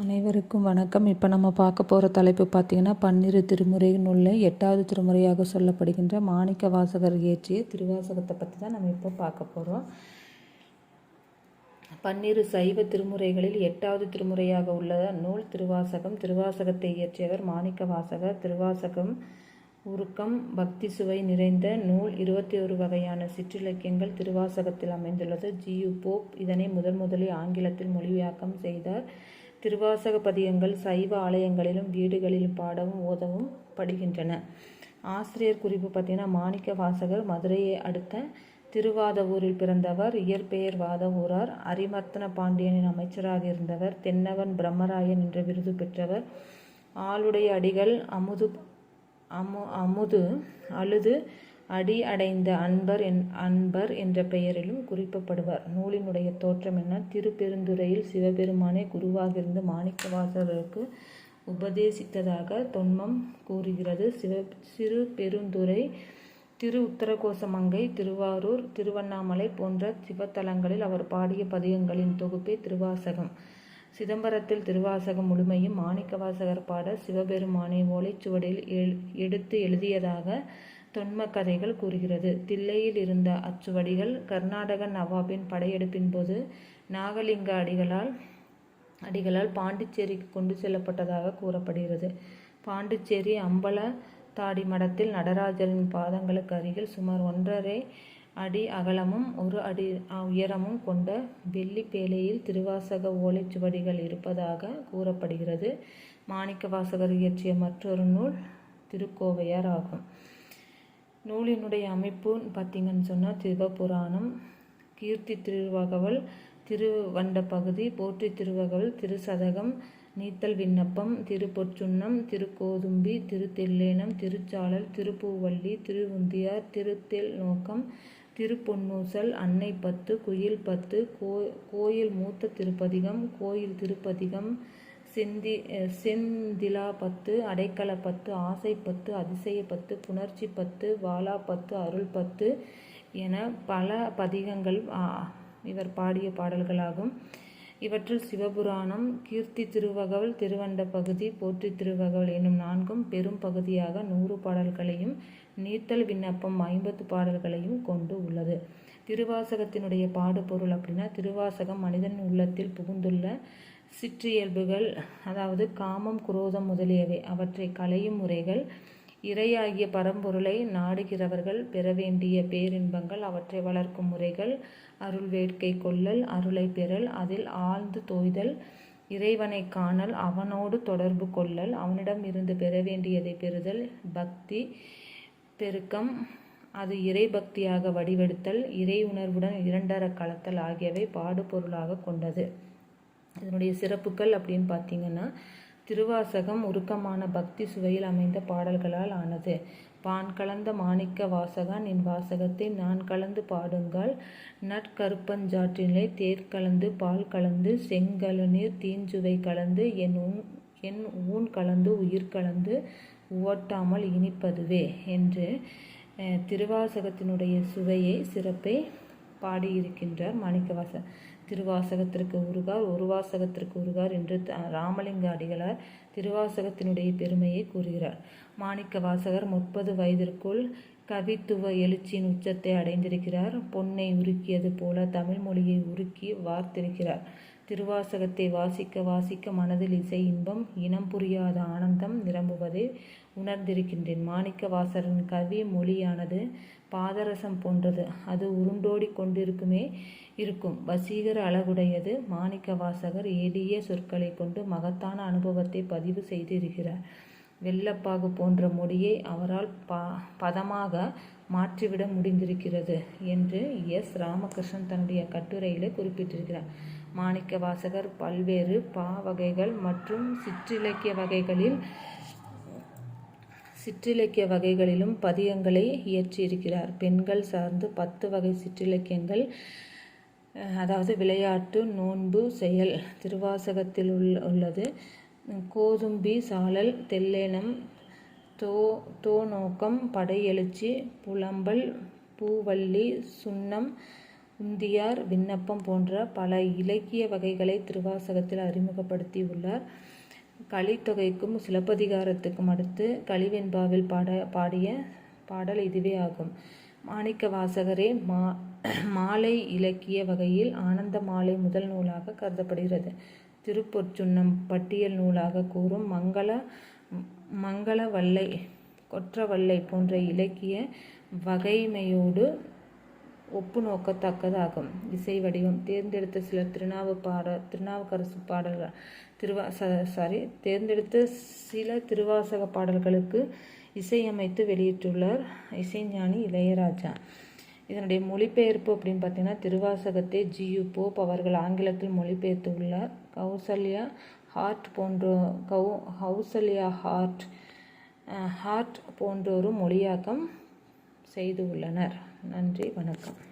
அனைவருக்கும் வணக்கம். இப்போ நம்ம பார்க்க போகிற தலைப்பு பார்த்திங்கன்னா பன்னிரு திருமுறை நூலில் எட்டாவது திருமுறையாக சொல்லப்படுகின்ற மாணிக்க வாசகர் இயற்றிய திருவாசகத்தை பற்றி தான் நம்ம இப்போ பார்க்க போகிறோம் பன்னிரு சைவ திருமுறைகளில் எட்டாவது திருமுறையாக உள்ள நூல் திருவாசகம் திருவாசகத்தை இயற்றியவர் மாணிக்க வாசகர். திருவாசகம் உருக்கம் பக்தி சுவை நிறைந்த நூல் இருபத்தி ஒரு வகையான சிற்றிலக்கியங்கள் திருவாசகத்தில் அமைந்துள்ளது. ஜியு போப் இதனை முதன் முதலில் ஆங்கிலத்தில் மொழியாக்கம் செய்தார். திருவாசக பதியங்கள் சைவ ஆலயங்களிலும் வீடுகளிலும் பாடவும் ஓதவும் படுகின்றன. ஆசிரியர் குறிப்பு பார்த்தீங்கன்னா மாணிக்க வாசகர் மதுரையை அடுத்த திருவாதவூரில் பிறந்தவர். இயற்பெயர் வாதவூரார். அரிமர்த்தன பாண்டியனின் அமைச்சராக இருந்தவர். தென்னவன் பிரம்மராயன் என்ற விருது பெற்றவர். ஆளுடைய அடிகள் அமுது அமு அமுது அழுது அடி அடைந்த அன்பர் என் அன்பர் என்ற பெயரிலும் குறிப்பிடப்படுவார். நூலினுடைய தோற்றம் என்ன? திருப்பெருந்துறையில் சிவபெருமானே குருவாக இருந்து மாணிக்கவாசகருக்கு உபதேசித்ததாக தொன்மம் கூறுகிறது. சிவ சிறு பெருந்துறை திரு உத்தரகோசமங்கை திருவாரூர் திருவண்ணாமலை போன்ற சிவத்தலங்களில் அவர் பாடிய பதிகங்களின் தொகுப்பே திருவாசகம். சிதம்பரத்தில் திருவாசகம் முழுமையும் மாணிக்கவாசகர் பாட சிவபெருமானை ஓலைச்சுவடில் எடுத்து எழுதியதாக தொன்ம கதைகள் கூறுகிறது. தில்லையில் இருந்த அச்சுவடிகள் கர்நாடக நவாபின் படையெடுப்பின் போது நாகலிங்க அடிகளால் அடிகளால் பாண்டிச்சேரிக்கு கொண்டு செல்லப்பட்டதாக கூறப்படுகிறது. பாண்டிச்சேரி அம்பல தாடி மடத்தில் நடராஜரின் பாதங்களுக்கு அருகில் சுமார் ஒன்றரை அடி அகலமும் ஒரு அடி உயரமும் கொண்ட வெள்ளி பேலையில் திருவாசக ஓலைச்சுவடிகள் இருப்பதாக கூறப்படுகிறது. மாணிக்க வாசகர் இயற்றிய மற்றொரு நூல் திருக்கோவையார் ஆகும். நூலினுடைய அமைப்பு பார்த்திங்கன்னு சொன்னால் சிவபுராணம் கீர்த்தி திருவகவல் திருவண்ட பகுதி போற்றி திருவகவல் திருசதகம் நீத்தல் விண்ணப்பம் திருப்பொற்சுன்னம் திருக்கோதும்பி திருத்தெல்லேனம் திருச்சாளல் திருப்பூவள்ளி திருவுந்தியார் திருத்தெல் நோக்கம் திருப்பொன்னூசல் அன்னை பத்து குயில் பத்து கோ கோயில் மூத்த திருப்பதிகம் கோயில் திருப்பதிகம் செந்தி செந்திலா பத்து அடைக்கல பத்து ஆசை பத்து அதிசய பத்து புணர்ச்சி பத்து வாலா பத்து அருள் பத்து என பல பதிகங்கள் இவர் பாடிய பாடல்களாகும். இவற்றில் சிவபுராணம் கீர்த்தி திருவகவல் திருவண்ட பகுதி போற்றி திருவகவல் எனும் நான்கும் பெரும் பகுதியாக நூறு பாடல்களையும் நீர்த்தல் விண்ணப்பம் ஐம்பத்து பாடல்களையும் கொண்டு உள்ளது. திருவாசகத்தினுடைய பாடுபொருள் அப்படின்னா திருவாசகம் மனிதன் உள்ளத்தில் புகுந்துள்ள சிற்றியல்புகள் அதாவது காமம் குரோதம் முதலியவை. அவற்றை களையும் முறைகள் இறையாகிய பரம்பொருளை நாடுகிறவர்கள் பெற வேண்டிய பேரின்பங்கள் அவற்றை வளர்க்கும் முறைகள் அருள் வேட்கை கொள்ளல் அருளை பெறல் அதில் ஆழ்ந்து தோய்தல் இறைவனை காணல் அவனோடு தொடர்பு கொள்ளல் அவனிடம் இருந்து பெற வேண்டியதை பெறுதல் பக்தி பெருக்கம் அது இறை பக்தியாக வடிவெடுத்தல் இறை உணர்வுடன் இரண்டர கலத்தல் ஆகியவை பாடுபொருளாக கொண்டது. இதனுடைய சிறப்புகள் அப்படின்னு பார்த்தீங்கன்னா திருவாசகம் உருக்கமான பக்தி சுவையில் அமைந்த பாடல்களால் ஆனது. பான் கலந்த மாணிக்க வாசகன் என் வாசகத்தை நான் கலந்து பாடுங்கள். நற்கருப்பஞ்சாற்றிலே தேர் கலந்து பால் கலந்து செங்கலநீர் தீஞ்சுவை கலந்து என் உன் என் ஊன் கலந்து உயிர் கலந்து ஓட்டாமல் இனிப்பதுவே என்று திருவாசகத்தினுடைய சுவையை சிறப்பை பாடியிருக்கின்றார் மாணிக்கவாசன். திருவாசகத்திற்கு உருகார் ஒரு வாசகத்திற்கு உருகார் என்று ராமலிங்க அடிகளார் திருவாசகத்தினுடைய பெருமையை கூறுகிறார். மாணிக்க வாசகர் முப்பது வயதிற்குள் கவித்துவ எழுச்சியின் உச்சத்தை அடைந்திருக்கிறார். பொன்னை உருக்கியது போல தமிழ் மொழியை உருக்கி வார்த்திருக்கிறார். திருவாசகத்தை வாசிக்க வாசிக்க மனதில் இசை இன்பம் இனம் புரியாத ஆனந்தம் நிரம்புவதை உணர்ந்திருக்கின்றேன். மாணிக்க வாசகரின் கவி மொழியானது பாதரசம் போன்றது. அது உருண்டோடி கொண்டிருக்குமே இருக்கும். வசீகர அழகுடையது மாணிக்க வாசகர் ஏடிய சொற்களை கொண்டு மகத்தான அனுபவத்தை பதிவு செய்திருக்கிறார். வெள்ளப்பாகு போன்ற மொழியை அவரால் ப பதமாக மாற்றிவிட முடிந்திருக்கிறது என்று எஸ். ராமகிருஷ்ணன் தன்னுடைய கட்டுரையில் குறிப்பிட்டிருக்கிறார். மாணிக்க வாசகர் பல்வேறு பா வகைகள் மற்றும் சிற்றிலக்கிய வகைகளில் சிற்றிலக்கிய வகைகளிலும் பதியங்களை இயற்றியிருக்கிறார். பெண்கள் சார்ந்து பத்து வகை சிற்றிலக்கியங்கள் அதாவது விளையாட்டு நோன்பு செயல் திருவாசகத்தில் உள்ள உள்ளது. கோதும்பி சாலல் தெல்லேனம் தோ தோநோக்கம் படையெழுச்சி புலம்பல் பூவல்லி சுண்ணம் உந்தியார் விண்ணப்பம் போன்ற பல இலக்கிய வகைகளை திருவாசகத்தில் அறிமுகப்படுத்தியுள்ளார். கலித்தொகைக்கும் சிலப்பதிகாரத்துக்கும் அடுத்து கலிவெண்பாவில் பாட பாடிய பாடல் இதுவே ஆகும். மாணிக்க வாசகரே மா மாலை இலக்கிய வகையில் ஆனந்த மாலை முதல் நூலாக கருதப்படுகிறது. திருப்பொற்சுன்னம் பட்டியல் நூலாக கூறும் மங்கள மங்கள வல்லை கொற்றவல்லை போன்ற இலக்கிய வகைமையோடு ஒப்பு நோக்கத்தக்கதாகும் இசை வடிவம். தேர்ந்தெடுத்த சில திருநாவு பாட திருநாவுக்கரசு பாடல்கள் திருவா சாரி தேர்ந்தெடுத்த சில திருவாசக பாடல்களுக்கு இசையமைத்து வெளியிட்டுள்ளார் இசைஞானி இளையராஜா. இதனுடைய மொழிபெயர்ப்பு அப்படின்னு பார்த்தீங்கன்னா திருவாசகத்தை ஜியு போப் அவர்கள் ஆங்கிலத்தில் மொழிபெயர்த்துள்ளார். கௌசல்யா ஹார்ட் போன்ற கௌ கௌசல்யா ஹார்ட் ஹார்ட் போன்றோரும் மொழியாக்கம் செய்து உள்ளனர் நன்றி வணக்கம்.